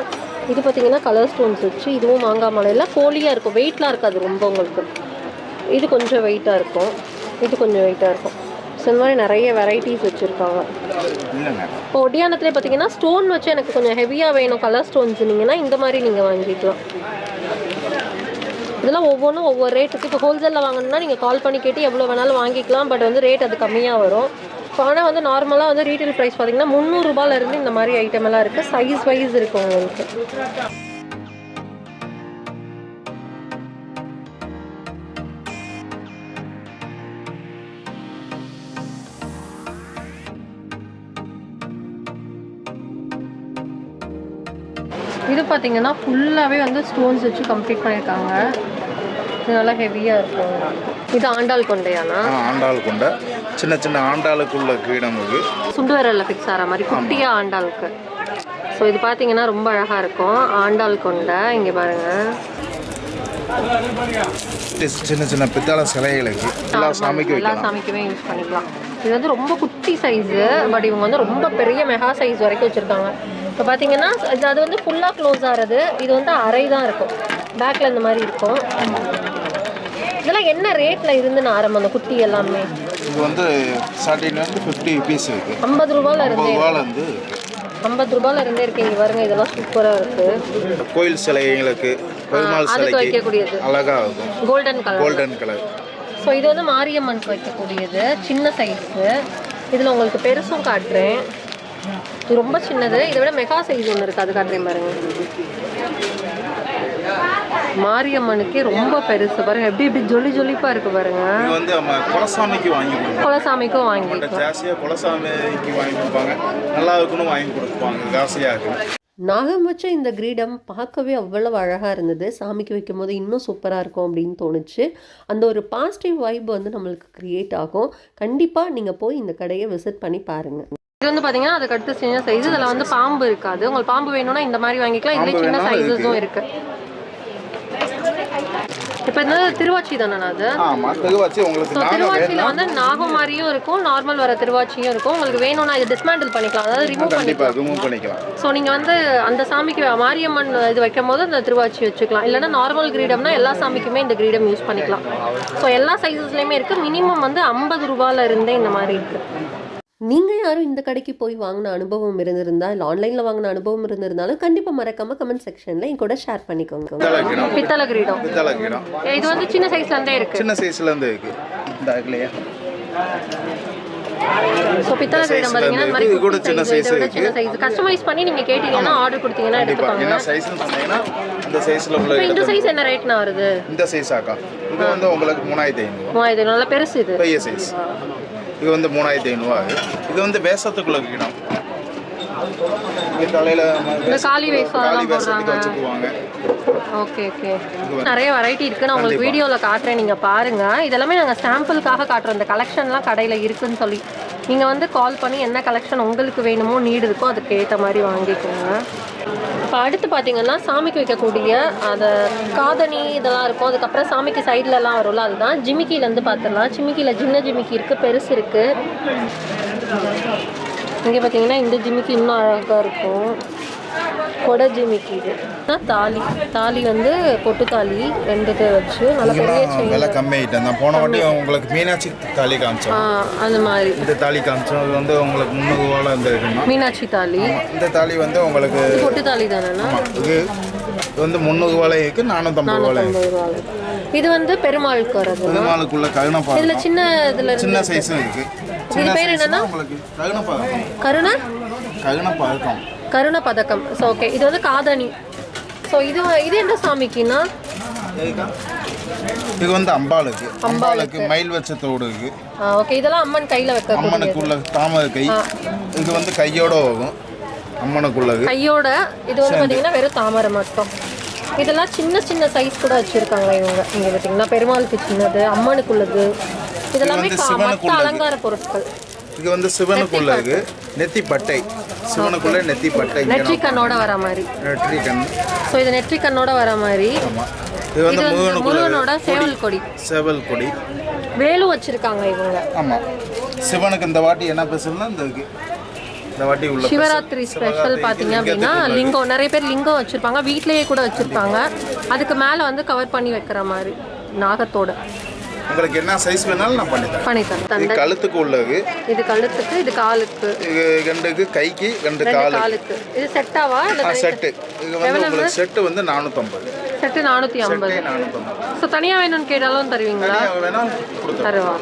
இது பார்த்தீங்கன்னா கலர் ஸ்டோன்ஸ் வச்சு இதுவும் மாங்காய் மாலையில் போலியாக இருக்கும். வெயிட்லாம் இருக்காது ரொம்ப உங்களுக்கு. இது கொஞ்சம் வெயிட்டாக இருக்கும். இது கொஞ்சம் வெயிட்டாக இருக்கும். ஸோ இந்த மாதிரி நிறைய வெரைட்டிஸ் வச்சுருக்காங்க. இப்போ ஒடியானத்துலேயே பார்த்தீங்கன்னா ஸ்டோன் வச்சு எனக்கு கொஞ்சம் ஹெவியாக வேணும் கலர் ஸ்டோன்ஸ் இருந்தீங்கன்னா இந்த மாதிரி நீங்கள் வாங்கிக்கலாம். இதெல்லாம் ஒவ்வொன்றும் ஒவ்வொரு ரேட்டுக்கு இப்போ ஹோல்சேலில் வாங்கணும்னா நீங்கள் கால் பண்ணி கேட்டு எவ்வளோ வேணாலும் வாங்கிக்கலாம். பட் வந்து ரேட் அது கம்மியாக வரும். இப்போ ஆனால் வந்து நார்மலாக வந்து ரீட்டைல் ப்ரைஸ் பார்த்தீங்கன்னா முந்நூறுரூபாலேருந்து இந்த மாதிரி ஐட்டம் எல்லாம் இருக்குது சைஸ் வைஸ் இருக்கும் உங்களுக்கு. இது பார்த்தீங்கன்னா ஃபுல்லாகவே வந்து ஸ்டோன்ஸ் வச்சு கம்ப்ளீட் பண்ணியிருக்காங்க இது நல்லா ஹெவியாக இருக்கும் இது ஆண்டாள் கொண்டையானா ஆண்டாள் கொண்டை. சின்ன சின்ன ஆண்டாளுக்குள்ள கீடம் இது. சுண்டு விரலில் ஃபிக்ஸ் ஆகிற மாதிரி குட்டியாக ஆண்டாளுக்கு. ஸோ இது பார்த்தீங்கன்னா ரொம்ப அழகாக இருக்கும். ஆண்டாள் கொண்டை இங்கே பாருங்கள் சின்ன சின்ன பித்தளை சிலைகளுக்கு எல்லா சாமிக்கும் எல்லா சாமிக்குமே யூஸ் பண்ணிக்கலாம். இது வந்து ரொம்ப குட்டி சைஸு பட் இவங்க வந்து ரொம்ப பெரிய மெகா சைஸ் வரைக்கும் வச்சுருக்காங்க. இப்போ பார்த்தீங்கன்னா அது வந்து ஃபுல்லாக க்ளோஸ் ஆகிறது இது வந்து அரை தான் இருக்கும் பேக்கில் இந்த மாதிரி இருக்கும். இதெல்லாம் என்ன ரேட்ல இருந்து ஆரம்பம் அந்த குட்டி எல்லாமே? இது வந்து ஸ்டார்டிங் வந்து ஃபிஃப்டி பீஸ் இருக்குது ஐம்பது ரூபாயில ஐம்பது இருந்தே ரூபாலேருந்து ஐம்பது ரூபாயில இருந்தே இருக்கு. இங்க பாருங்க இதெல்லாம் சூப்பரா இருக்கு. கோயில் சிலைங்களுக்கு பெருமாள் சிலைக்கு அழகாக இருக்கும். Golden colour golden colour so இது வந்து மாரியம்மனுக்கு வைக்கக்கூடியது. சின்ன சைஸு இதில் உங்களுக்கு பெருசும் காட்டுறேன். இது ரொம்ப சின்னது. இதை விட மெகா சைஸ் ஒன்று இருக்குது அது காட்டுறேன் பாருங்க. மாரியம்மனுக்கே ரொம்ப பெருசு பாருங்க. எப்படி எப்படி ஜொலி ஜொலிப்பா இருக்கு பாருங்க. இது வந்து நம்ம குலசாமிக்கு வாங்கி கொடுப்போம். குலசாமிக்கும் வாங்கி ஜாஸ்தியாக குலசாமிக்கு வாங்கி கொடுப்பாங்க. நல்லா இருக்குன்னு வாங்கி கொடுப்பாங்க. ஜாஸ்தியாக இருக்கு. நாகம் வச்ச இந்த கிரீடம் பார்க்கவே அவ்வளவு அழகாக இருந்தது. சாமிக்கு வைக்கும் போது இன்னும் சூப்பராக இருக்கும் அப்படின்னு தோணுச்சு. அந்த ஒரு பாசிட்டிவ் வைப் வந்து நம்மளுக்கு கிரியேட் ஆகும். கண்டிப்பாக நீங்கள் போய் இந்த கடையை விசிட் பண்ணி பாருங்கள் இது வந்து பார்த்தீங்கன்னா அதுக்கு அடுத்து சின்ன சைஸ் இதில் வந்து பாம்பு இருக்காது. உங்களுக்கு பாம்பு வேணும்னா இந்த மாதிரி வாங்கிக்கலாம். பாம்பு சின்ன சைஸஸும் இருக்கு. இப்போ இந்த திருவாச்சி தானே அது? ஆமாம் திருவாச்சி உங்களுக்கு திருவாச்சியில் வந்து நாகம் மாதிரியும் இருக்கும் நார்மல் வர திருவாச்சியும் இருக்கும். உங்களுக்கு வேணும்னா இது டிஸ்மேண்டில் பண்ணிக்கலாம். அதாவது ரிமூவ் பண்ணிக்கலாம். ரிமூவ் பண்ணிக்கலாம். ஸோ நீங்கள் வந்து அந்த சாமிக்கு மாரியம்மன் இது வைக்கும் போது அந்த திருவாச்சி வச்சுக்கலாம். இல்லைன்னா நார்மல் கிரீடம்னா எல்லா சாமிக்குமே இந்த கிரீடம் யூஸ் பண்ணிக்கலாம். ஸோ எல்லா சைஸஸ்லையுமே இருக்குது மினிமம் வந்து ஐம்பது ரூபாயில இருந்தே இந்த மாதிரி இருக்குது நீங்கள் யாரும் இந்த கடைக்கு போய் வாங்கின அனுபவம் இருந்திருந்தா இல்லை ஆன்லைனில் வாங்கின அனுபவம் இருந்திருந்தாலும் கண்டிப்பாக மறக்காமல் கமெண்ட் செக்ஷனில் என் கூட ஷேர் பண்ணிக்கோங்க. பித்தளை கிரீடம் இது வந்து சின்ன சைஸ்லேருந்தே இருக்குது சின்ன சைஸ்லேருந்து இருக்கு. இந்த இல்லையா ஸோ பித்தளை கிரீடம் பார்த்தீங்கன்னா இந்த மாதிரி இது கூட குட்டி சின்ன சைஸ் கஸ்டமைஸ் பண்ணி நீங்கள் கேட்டிங்கன்னா ஆர்டர் கொடுத்தீங்கன்னா எடுத்துப்பாங்க என்ன சைஸ்னு சொன்னீங்கன்னா இந்த சைஸில் உள்ள இப்போ இந்த எடுத்து- சைஸ் என்ன ரேட்னா வருது? இந்த சைஸ் இது வந்து உங்களுக்கு மூணாயிரத்தி ஐநூறு. நல்லா பெருசு இது. பெரிய சைஸ் இது வந்து மூணாயிரத்தி ஐநூறுவா இது வந்து வேஷத்துக்குள்ள கிடம் தலையில வேஷத்துக்கு. வச்சுக்குவாங்க. Okay okay. நிறைய வெரைட்டி இருக்கு. நான் உங்களுக்கு வீடியோவில் காட்டுறேன். நீங்கள் பாருங்க. இதெல்லாமே நாங்கள் சாம்பிளுக்காக காட்டுறோம். இந்த கலெக்ஷன்லாம் கடையில் இருக்குன்னு சொல்லி. நீங்கள் வந்து கால் பண்ணி என்ன கலெக்ஷன் உங்களுக்கு வேணுமோ நீடு இருக்கோ அதுக்கு ஏற்ற மாதிரி வாங்கிக்கோங்க. இப்போ அடுத்து பார்த்தீங்கன்னா சாமிக்கு வைக்கக்கூடிய அந்த காதணி இதெல்லாம் இருக்கும். அதுக்கப்புறம் சாமிக்கு சைட்லலாம் வரும்ல அதுதான். ஜிமிக்கிலேருந்து பார்த்துடலாம். ஜிமிக்கியில் சின்ன ஜிமிக்கி இருக்குது பெருசு இருக்குது இங்கே பார்த்தீங்கன்னா இந்த ஜிமிக்கி இன்னும் அழகாக இருக்கும். கொடை ஜிமிக்கி இது தாலி. தாலி வந்து பொட்டு தாலி ரெண்டு வச்சு நல்ல பெரிய விலை செயின் கம்மி ஆகிட்டேன் நான் போன வாட்டி உங்களுக்கு மீனாட்சி தாலி காமிச்சோம். அந்த மாதிரி. இந்த தாலி காமிச்சோம். இது வந்து உங்களுக்கு முந்நூறுவாவில் இருந்து இருக்குன்னா. மீனாட்சி தாலி. இந்த தாலி வந்து உங்களுக்கு பொட்டு தாலி தானேண்ணா ஆமா, இது வந்து நானூற்றம்பது ரூபாயில் இருக்கு. நானூற்றம்பது ரூபாய் இது வந்து பெருமாளுக்கு வர்றது பெருமாளுக்குள்ள கருணப்பா இதில் சின்ன இதில் சின்ன சைஸும் இருக்கு. இது சின்ன பேர் என்னன்னா? உங்களுக்கு கருணப்பா கருணை? கருணப்பா இருக்கும். கருண பதக்கம் ஸோ ஓகே இது வந்து காதணி. ஸோ இது இது என்ன சாமிக்குன்னா இது வந்து அம்பாளுக்கு. அம்பாளுக்கு. மயில் வச்ச தோடு இருக்கு ஓகே இதெல்லாம் அம்மன் கையில் வைக்கக்கூடிய அம்மனுக்குள்ள தாமரை கை. இது வந்து கையோட வரும் அம்மனுக்குள்ளது. கையோட இது வந்து பார்த்தீங்கன்னா வெறும் தாமரை மட்டும். இதெல்லாம் சின்ன சின்ன சைஸ் கூட வச்சுருக்காங்க இவங்க. இங்கே பார்த்தீங்கன்னா பெருமாளுக்கு சின்னது அம்மனுக்குள்ளது. இதெல்லாமே மற்ற. அலங்கார பொருட்கள். இது வந்து சிவனுக்குள்ள இருக்கு நெத்தி பட்டை சிவனுக்குள்ள நெத்தி பட்டை நெற்றிக்கண்ணோட வர மாதிரி. நெற்றி கண் ஸோ இது நெற்றிக்கண்ணோட வர மாதிரி. இது வந்து முருகனோட சேவல் கொடி. செவல் கொடி. வேலும் வச்சிருக்காங்க இவங்க. ஆமா. சிவனுக்கு இந்த வாட்டி என்ன பேசலாம் இந்த இந்த வாட்டி உள்ள சிவராத்திரி ஸ்பெஷல் பார்த்தீங்க அப்படின்னா லிங்கம் நிறைய பேர் லிங்கம் வச்சுருப்பாங்க. வீட்லேயே கூட வச்சுருப்பாங்க. அதுக்கு மேலே வந்து கவர் பண்ணி வைக்கிற மாதிரி நாகத்தோட. உங்களுக்கு என்ன சைஸ் வேணாலும் நான் பண்ணி தரேன். பண்ணித்தரேன் இது தண்டை கழுத்துக்கு உள்ளது. இது கழுத்துக்கு இது காலுக்கு. இது ரெண்டுக்கு கைக்கு ரெண்டு காலு காலுக்கு. இது செட்டாவா? செட்டு. இது வந்து உங்களுக்கு செட்டு வந்து நானூற்றம்பது செட்டு நானூற்றி ஐம்பது. ஸோ தனியாக வேணும்னு கேட்டாலும் தருவீங்களா? தருவா.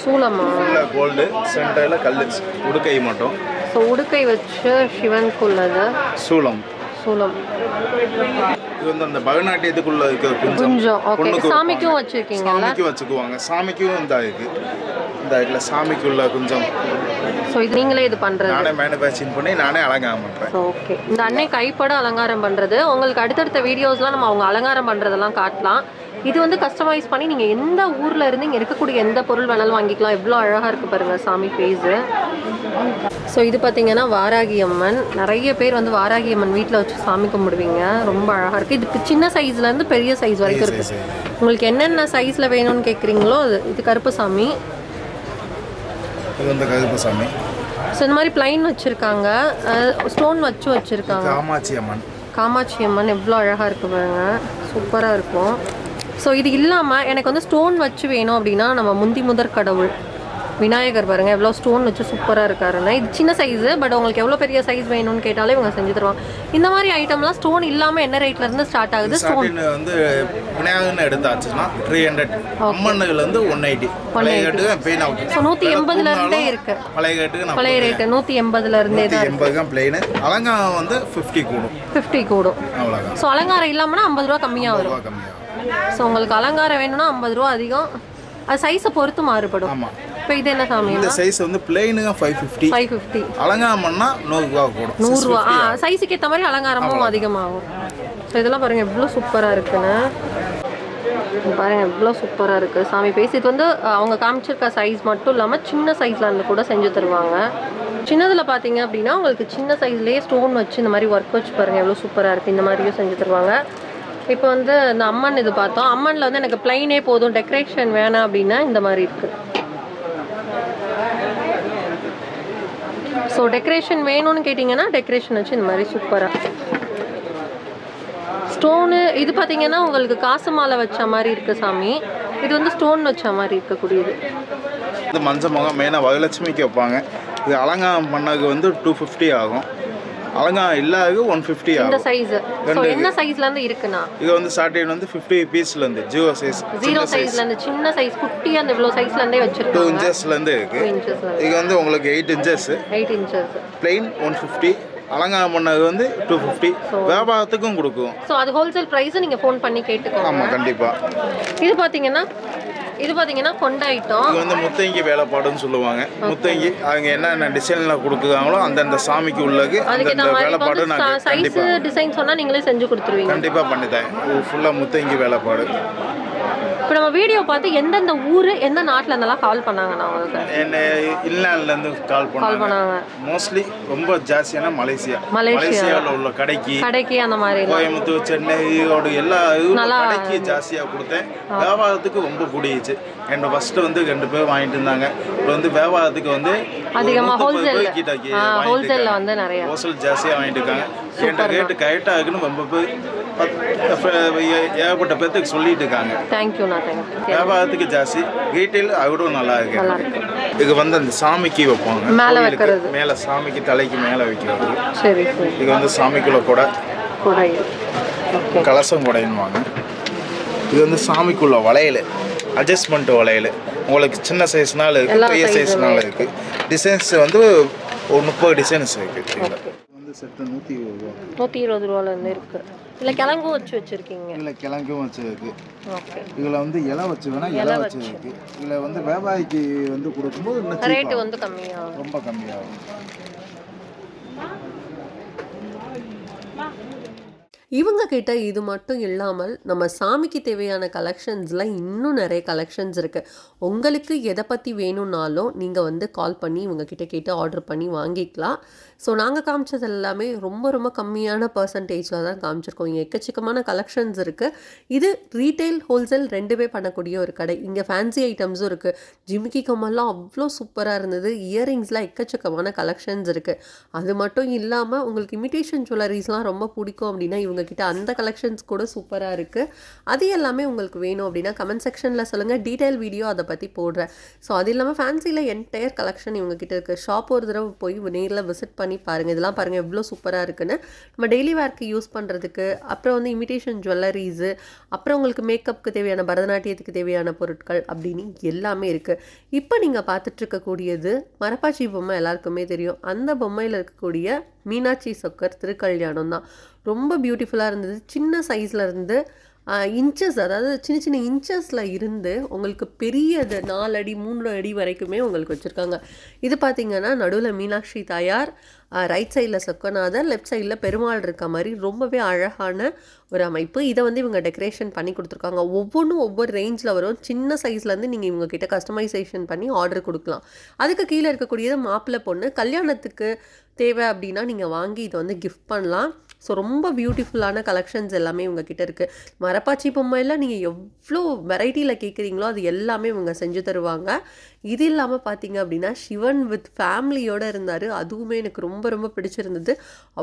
சூலமா உள்ள கோல்டு சென்டரில் கல் உடுக்கை மட்டும். ஸோ உடுக்கை வச்சு சிவனுக்கு உள்ளது. சூலம் சூலம் இது வந்து அந்த பரதநாட்டியத்துக்குள்ள இருக்கிற குஞ்சம். குஞ்சம். ஓகே சாமிக்கும் வைப்பாங்க. வச்சுருக்கீங்கல்ல சாமிக்கும் வச்சுக்குவாங்க. சாமிக்கும் இந்த இருக்கு இந்த இதில் சாமிக்குள்ள குஞ்சம். ஸோ இது நீங்களே இது பண்ணுறது நானே மேனுஃபேக்சரிங் பண்ணி நானே அலங்காரம் பண்ணுறேன் ஓகே இந்த அன்னை கைப்பட அலங்காரம் பண்ணுறது உங்களுக்கு அடுத்தடுத்த வீடியோஸ்லாம் நம்ம அவங்க அலங்காரம் பண்ணுறதெல்லாம் காட்டலாம். இது வந்து கஸ்டமைஸ் பண்ணி நீங்கள் எந்த ஊரில் இருந்து இங்கே இருக்கக்கூடிய எந்த பொருள் வேணாலும் வாங்கிக்கலாம். எவ்வளோ அழகாக இருக்குது பாருங்கள் சாமி ஃபேஸு ஸோ இது பார்த்தீங்கன்னா வாராகி அம்மன். நிறைய பேர் வந்து வாராகி அம்மன் வீட்டில் வச்சு சாமி கும்பிடுவீங்க. ரொம்ப அழகாக இருக்குது இது சின்ன சைஸ்லேருந்து பெரிய சைஸ் வரைக்கும் இருக்குது உங்களுக்கு என்னென்ன சைஸில் வேணும்னு கேட்குறீங்களோ அது இது கருப்பு சாமி இது வந்து கருப்பு சாமி ஸோ இந்த மாதிரி பிளைன் வச்சுருக்காங்க. ஸ்டோன் வச்சு வச்சுருக்காங்க. காமாட்சி அம்மன். காமாட்சி அம்மன் எவ்வளோ அழகாக இருக்கு பாருங்க. சூப்பராக இருக்கும். ஸோ இது இல்லாமல் எனக்கு வந்து ஸ்டோன் வச்சு வேணும் அப்படின்னா நம்ம முந்தி முதற் கடவுள். விநாயகர் பாருங்க எவ்வளோ ஸ்டோன் வச்சு சூப்பராக இருக்காருன்னா. இது சின்ன சைஸு பட் உங்களுக்கு எவ்வளோ பெரிய சைஸ் வேணும்னு கேட்டாலே இவங்க செஞ்சு தருவாங்க. இந்த மாதிரி ஐட்டம்லாம் ஸ்டோன் இல்லாமல் என்ன ரேட்ல இருந்து ஸ்டார்ட் ஆகுது? ஸ்டோன் வந்து விநாயகர்னு எடுத்தாச்சுன்னா த்ரீ ஹண்ட்ரட் அம்மன்னுகள் வந்து ஒன் எயிட்டி பழைய கேட்டுக்கு பெயின் அவுட் ஸோ நூற்றி எண்பதுல இருந்தே இருக்கு. பழைய கேட்டுக்கு பழைய ரேட்டு நூற்றி எண்பதுல இருந்தே தான் எண்பது தான் பிளெயின் அலங்காரம் வந்து ஃபிஃப்டி கூடும். ஃபிஃப்டி கூடும். ஸோ அலங்காரம் இல்லாமல்னா ஐம்பது ரூபா கம்மியாக வரும். ஸோ உங்களுக்கு அலங்காரம் வேணும்னா ஐம்பது ரூபா அதிகம். அது சைஸை பொறுத்து மாறுபடும். ஆமாம் இப்போ இது என்ன சாமி இந்த சைஸ் வந்து பிளெயினுங்க ஃபைவ் ஃபிஃப்டி ஃபைவ் ஃபிஃப்டி அலங்காரம் பண்ணால் நூறுரூவா கூடும் நூறுரூவா. ஆ சைஸுக்கு ஏற்ற மாதிரி அலங்காரமும் அதிகமாகும். ஸோ இதெல்லாம் பாருங்கள் எவ்வளோ சூப்பராக இருக்குன்னு. பாருங்க எவ்வளோ சூப்பராக இருக்குது சாமி பேசி இது வந்து அவங்க காமிச்சிருக்க சைஸ் மட்டும் இல்லாமல் சின்ன சைஸில் இருந்து கூட செஞ்சு தருவாங்க. சின்னதில் பார்த்தீங்க அப்படின்னா உங்களுக்கு சின்ன சைஸ்லேயே ஸ்டோன் வச்சு இந்த மாதிரி ஒர்க் வச்சு பாருங்கள் எவ்வளோ சூப்பராக இருக்குது இந்த மாதிரியும் செஞ்சு தருவாங்க. இப்போ வந்து இந்த அம்மன் இது பார்த்தோம். அம்மனில் வந்து எனக்கு ப்ளைனே போதும். டெக்கரேஷன் வேணாம் அப்படின்னா இந்த மாதிரி இருக்குது ஸோ டெக்கரேஷன் வேணும்னு கேட்டிங்கன்னா டெக்கரேஷன் வச்சு இந்த மாதிரி சூப்பராக ஸ்டோனு இது பார்த்தீங்கன்னா உங்களுக்கு காசு மாலை வச்ச மாதிரி இருக்கு சாமி. இது வந்து ஸ்டோன் வச்ச மாதிரி இருக்கக்கூடியது. இந்த மஞ்சள் முகம் மெயினாக வரலட்சுமிக்கு வைப்பாங்க. இது அலங்காரம் பண்ணதுக்கு வந்து டூ ஃபிஃப்டி ஆகும். அலங்காரம் இல்லாதது ஒன் ஃபிஃப்டி இந்த சைஸ் ஸோ என்ன சைஸ்ல இருந்து இருக்குண்ணா? இது வந்து ஸ்டார்டிங் வந்து ஃபிஃப்டி பீஸ்லேருந்து ஜீரோ சைஸ் ஜீரோ சைஸ்ல இருந்து சின்ன சைஸ் குட்டி அந்த இவ்வளோ சைஸ்ல இருந்தே டூ இன்ச்சஸ்லேருந்து டூ இன்ச்சஸ்ல இது வந்து உங்களுக்கு eight inches eight inches plain one fifty அலங்காரம் பண்ணது வந்து டூ ஃபிஃப்டி வியாபாரத்துக்கும் கொடுக்கும். ஸோ அது ஹோல்சேல் ப்ரைஸ் நீங்கள் ஃபோன் பண்ணி கேட்டுக்கோங்க. ஆமாம் கண்டிப்பாக இது பார்த்தீங்கன்னா இது பார்த்தீங்கன்னா கொண்ட ஐட்டம். இது வந்து முத்தங்கி வேலைப்பாடுன்னு சொல்லுவாங்க. முத்தங்கி அவங்க என்னென்ன டிசைனில் கொடுக்குறாங்களோ அந்தந்த சாமிக்கு உள்ளது அந்தந்த வேலைப்பாடு நாங்கள் சைஸ் டிசைன் சொன்னால் நீங்களே செஞ்சு கொடுத்துருவீங்க. கண்டிப்பாக பண்ணித்தேன் ஃபுல்லாக முத்தங்கி வேலைப்பாடு. இப்போ நம்ம வீடியோ பார்த்து எந்தெந்த ஊர் எந்த நாட்டில் இருந்தெல்லாம் கால் பண்ணாங்கண்ணா உங்களுக்கு? என்ன இங்கிலாந்துலேருந்து கால் கால் பண்ணாங்க. பண்ணாங்க. மோஸ்ட்லி ரொம்ப ஜாஸ்தியான மலேசியா. மலேசியா. மலேசியாவில் உள்ள கடைக்கு கடைக்கு அந்த மாதிரி கோயம்புத்தூர் சென்னை ஈரோடு எல்லா இதுவும் நல்லா கடைக்கு ஜாஸ்தியாக கொடுத்தேன். வியாபாரத்துக்கு ரொம்ப பிடிச்சிச்சு. என்னோட ஃபர்ஸ்ட் வந்து ரெண்டு பேர் வாங்கிட்டு இருந்தாங்க. இப்போ வந்து வியாபாரத்துக்கு வந்து அதிகமா நூத்தம்பது wholesale. கிட்ட ஆ, wholesale ல. வந்து நிறைய. wholesale ஜாஸ்தியாக வாங்கிட்டு இருக்காங்க. என்கிட்ட ரேட்டு கரெக்டாக இருக்குன்னு ரொம்ப பேர் பத்து- ஏ- ஏகப்பட்ட பேர்த்துக்கு சொல்லிட்டு இருக்காங்க. தேங்க்யூண்ணா தேங்க்யூ வியாபாரத்துக்கு ஜாஸ்தி. ரீட்டைல் அதோட நல்லா இருக்கு நல்லா இருக்கு இது வந்து அந்த சாமிக்கு வைப்பாங்க. மேல வைக்கிறது. மேலே சாமிக்கு தலைக்கு மேலே வைக்கிறது. சரி சரி. இது வந்து சாமிக்குள்ள கூட. குடை. ஓகே. கலசம் குடைன்னுவாங்க. இது வந்து சாமிக்குள்ள வளையல். அட்ஜஸ்ட்மெண்ட் வளையல். உங்களுக்கு சின்ன சைஸ்னால இருக்கு எல்லா பெரிய size சைஸ்னால இருக்கு. டிசைன்ஸ் வந்து ஒரு முப்பது டிசைன்ஸ் இருக்கு இதுல. வந்து செட்டு நூற்றி நூற்றி இருபது ரூபாலேருந்து இருக்கு. இல்லை கிழங்கும் வச்சு வச்சுருக்கீங்க. இதில் கிழங்கும் வச்சிருக்கு. ஓகே. இதில் வந்து இலை வச்சு வேணா இலை வச்சிருக்கு. இதில் வந்து வியாபாரிக்கு வந்து கொடுக்கும்போது இன்னும் ரேட்டு. வந்து கம்மியாகும். ரொம்ப கம்மியாகும். இவங்க கிட்ட இது மட்டும் இல்லாமல் நம்ம சாமிக்கு தேவையான கலெக்ஷன்ஸில் இன்னும் நிறைய கலெக்ஷன்ஸ் இருக்குது உங்களுக்கு எதை பற்றி வேணும்னாலும் நீங்கள் வந்து கால் பண்ணி இவங்க கிட்ட கேட்டு ஆர்டர் பண்ணி வாங்கிக்கலாம். ஸோ நாங்கள் காமிச்சது எல்லாமே ரொம்ப ரொம்ப கம்மியான பர்சன்டேஜில் தான் காமிச்சிருக்கோம். இங்கே எக்கச்சக்கமான கலெக்ஷன்ஸ் இருக்குது இது ரீட்டைல் ஹோல்சேல் ரெண்டுமே பண்ணக்கூடிய ஒரு கடை. இங்கே ஃபேன்சி ஐட்டம்ஸும் இருக்குது ஜிமிக்கி கம்மெல்லாம் அவ்வளோ சூப்பராக இருந்தது. இயரிங்ஸ்லாம் எக்கச்சக்கமான கலெக்ஷன்ஸ் இருக்குது அது மட்டும் இல்லாமல் உங்களுக்கு இமிட்டேஷன் ஜுவல்லரிஸ்லாம் ரொம்ப பிடிக்கும் அப்படின்னா இவங்க உங்ககிட்ட அந்த கலெக்ஷன்ஸ் கூட சூப்பராக இருக்குது அது எல்லாமே உங்களுக்கு வேணும் அப்படின்னா கமெண்ட் செக்ஷனில் சொல்லுங்கள் டீட்டெயில் வீடியோ அதை பற்றி போடுறேன். ஸோ அது இல்லாமல் ஃபேன்சியில் என்டையர் கலெக்ஷன் இவங்ககிட்ட இருக்குது ஷாப் ஒரு தடவை போய் நேரில் விசிட் பண்ணி பாருங்கள் இதெல்லாம் பாருங்கள் எவ்வளோ சூப்பராக இருக்குன்னு. நம்ம டெய்லி வேர்க்கு யூஸ் பண்ணுறதுக்கு அப்புறம் வந்து இமிட்டேஷன் ஜுவல்லரிஸு அப்புறம் உங்களுக்கு மேக்கப்புக்கு தேவையான பரதநாட்டியத்துக்கு தேவையான பொருட்கள் அப்படின்னு எல்லாமே இருக்குது இப்போ நீங்கள் பார்த்துட்ருக்கக்கூடியது மரப்பாச்சி பொம்மை எல்லாருக்குமே தெரியும். அந்த பொம்மையில் இருக்கக்கூடிய மீனாட்சி சொக்கர் திருக்கல்யாணம் தான் ரொம்ப பியூட்டிஃபுல்லாக இருந்தது. சின்ன சைஸில் இருந்து இன்ச்சஸ் அதாவது சின்ன சின்ன இன்ச்சஸில் இருந்து உங்களுக்கு பெரியது நாலு அடி மூணு அடி வரைக்குமே உங்களுக்கு வச்சுருக்காங்க. இது பார்த்திங்கன்னா நடுவில் மீனாட்சி தாயார் ரைட் சைடில் சொக்கநாதர் லெஃப்ட் சைடில் பெருமாள் இருக்க மாதிரி ரொம்பவே அழகான ஒரு அமைப்பு. இதை வந்து இவங்க டெக்கரேஷன் பண்ணி கொடுத்துருக்காங்க. ஒவ்வொன்றும் ஒவ்வொரு ரேஞ்சில் வரும். சின்ன சைஸ்லேருந்து நீங்கள் இவங்கக்கிட்ட கஸ்டமைசேஷன் பண்ணி ஆர்டர் கொடுக்கலாம். அதுக்கு கீழே இருக்கக்கூடியது மாப்பிள்ளை பொண்ணு. கல்யாணத்துக்கு தேவை அப்படின்னா நீங்கள் வாங்கி இதை வந்து கிஃப்ட் பண்ணலாம். ஸோ ரொம்ப பியூட்டிஃபுல்லான கலெக்ஷன்ஸ் எல்லாமே இவங்கக்கிட்ட இருக்குது மரப்பாச்சி பொம்மையில் நீங்கள் எவ்வளோ வெரைட்டியில் கேட்குறீங்களோ அது எல்லாமே இவங்க செஞ்சு தருவாங்க. இது இல்லாமல் பார்த்தீங்க அப்படின்னா சிவன் வித் ஃபேமிலியோடு இருந்தார். அதுவுமே எனக்கு ரொம்ப ரொம்ப பிடிச்சிருந்தது.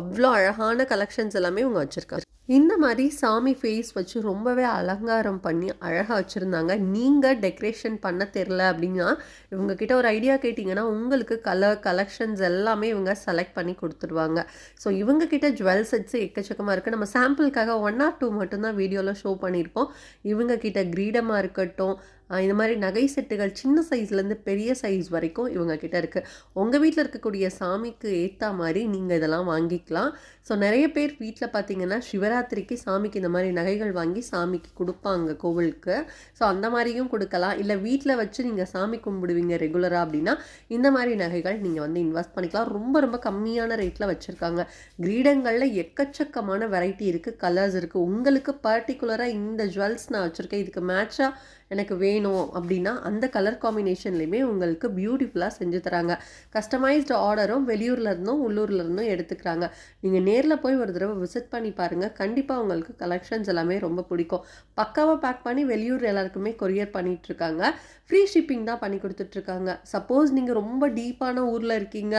அவ்வளோ அழகான கலெக்ஷன்ஸ் எல்லாமே இவங்க வச்சுருக்காரு. இந்த மாதிரி சாமி ஃபேஸ் வச்சு ரொம்பவே அலங்காரம் பண்ணி அழகாக வச்சுருந்தாங்க. நீங்கள் டெக்கரேஷன் பண்ண தெரில அப்படின்னா இவங்கக்கிட்ட ஒரு ஐடியா கேட்டிங்கன்னா உங்களுக்கு கலர் கலெக்ஷன்ஸ் எல்லாமே இவங்க செலக்ட் பண்ணி கொடுத்துருவாங்க. ஸோ இவங்கக்கிட்ட ஜுவல் செட்ஸு எக்கச்சக்கமாக இருக்குது நம்ம சாம்பிளுக்காக ஒன் ஆர் டூ மட்டும்தான் வீடியோவில் ஷோ பண்ணியிருப்போம். இவங்கக்கிட்ட கிரீடமாக இருக்கட்டும் இந்த மாதிரி நகை செட்டுகள் சின்ன சைஸ்லேருந்து பெரிய சைஸ் வரைக்கும் இவங்கக்கிட்ட இருக்குது உங்கள் வீட்டில் இருக்கக்கூடிய சாமிக்கு ஏற்ற மாதிரி நீங்கள் இதெல்லாம் வாங்கிக்கலாம். ஸோ நிறைய பேர் வீட்டில் பார்த்தீங்கன்னா சிவராத்திரிக்கு சாமிக்கு இந்த மாதிரி நகைகள் வாங்கி சாமிக்கு கொடுப்பாங்க கோவிலுக்கு. ஸோ அந்த மாதிரியும் கொடுக்கலாம். இல்லை வீட்டில் வச்சு நீங்கள் சாமி கும்பிடுவீங்க ரெகுலராக அப்படின்னா இந்த மாதிரி நகைகள் நீங்கள் வந்து இன்வெஸ்ட் பண்ணிக்கலாம். ரொம்ப ரொம்ப கம்மியான ரேட்டில் வச்சுருக்காங்க. கிரீடங்களில் எக்கச்சக்கமான வெரைட்டி இருக்குது கலர்ஸ் இருக்குது உங்களுக்கு பர்டிகுலராக இந்த ஜுவல்ஸ் நான் வச்சுருக்கேன். இதுக்கு மேட்சாக எனக்கு வேணும் அப்படின்னா அந்த கலர் காம்பினேஷன்லேயுமே உங்களுக்கு பியூட்டிஃபுல்லாக செஞ்சு தராங்க. கஸ்டமைஸ்டு ஆர்டரும் வெளியூர்லேருந்தும் இருந்தும் எடுத்துக்கிறாங்க. நீங்கள் நேரில் போய் ஒரு தடவை விசிட் பண்ணி பாருங்கள் கண்டிப்பாக உங்களுக்கு கலெக்ஷன்ஸ் எல்லாமே ரொம்ப பிடிக்கும். பக்காவாக பேக் பண்ணி வெளியூர் எல்லாருக்குமே கொரியர் பண்ணிகிட்ருக்காங்க இருக்காங்க. ஃப்ரீ ஷிப்பிங் தான் பண்ணி கொடுத்துட்ருக்காங்க சப்போஸ் நீங்கள் ரொம்ப டீப்பான ஊரில் இருக்கீங்க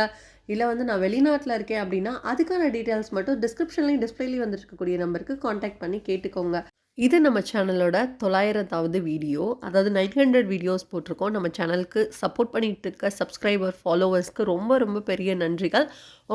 இல்லை வந்து நான் வெளிநாட்டில் இருக்கேன் அப்படின்னா அதுக்கான டீட்டெயில்ஸ் மட்டும் டிஸ்கிரிப்ஷன்லேயும் டிஸ்பிளேலையும் வந்துருக்கக்கூடிய நம்பருக்கு காண்டாக்ட் பண்ணி கேட்டுக்கோங்க. இது நம்ம சேனலோட தொள்ளாயிரத்தாவது வீடியோ. அதாவது நைன் ஹண்ட்ரட் வீடியோஸ் போட்டிருக்கோம். நம்ம சேனலுக்கு சப்போர்ட் பண்ணிகிட்டு இருக்க சப்ஸ்கிரைபர் ஃபாலோவர்ஸ்க்கு ரொம்ப ரொம்ப பெரிய நன்றிகள்.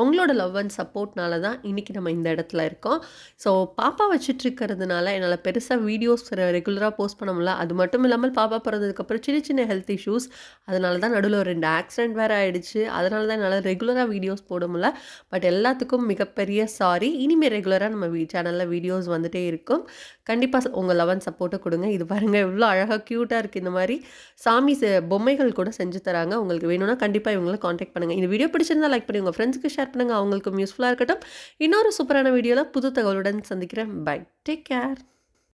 உங்களோட லவ் அண்ட் சப்போர்ட்னால தான் இன்றைக்கி நம்ம இந்த இடத்துல இருக்கோம். ஸோ பாப்பா வச்சுட்டு இருக்கிறதுனால என்னால் பெருசாக வீடியோஸ் ரெகுலராக போஸ்ட் பண்ண முடியல. அது மட்டும் இல்லாமல் பாப்பா பிறந்ததுக்கப்புறம் சின்ன சின்ன ஹெல்த் இஷ்யூஸ் அதனால தான் நடுவில் ரெண்டு ஆக்சிடென்ட் வேறு ஆகிடுச்சு அதனால தான் என்னால் ரெகுலராக வீடியோஸ் போட முடியல. பட் எல்லாத்துக்கும் மிகப்பெரிய சாரி இனிமேல் ரெகுலராக நம்ம வீ சேனலில் வீடியோஸ் வந்துட்டே இருக்கும். கண்டிப்பாக உங்கள் லெவன் சப்போர்ட்டை கொடுங்க. இது பாருங்கள் எவ்வளோ அழகாக க்யூட்டாக இருக்குது இந்த மாதிரி சாமி செ- பொம்மைகள் கூட செஞ்சு தராங்க. உங்களுக்கு வேணும்னா கண்டிப்பாக இவங்களை காண்டாக்ட் பண்ணுங்கள் இந்த வீடியோ பிடிச்சிருந்தா லைக் பண்ணி உங்கள் ஃப்ரெண்ட்ஸ்க்கு ஷேர் பண்ணுங்கள் அவங்களுக்கும் யூஸ்ஃபுல்லாக இருக்கட்டும். இன்னொரு சூப்பரான வீடியோவில் புது தகவலுடன் சந்திக்கிறேன். Bye take care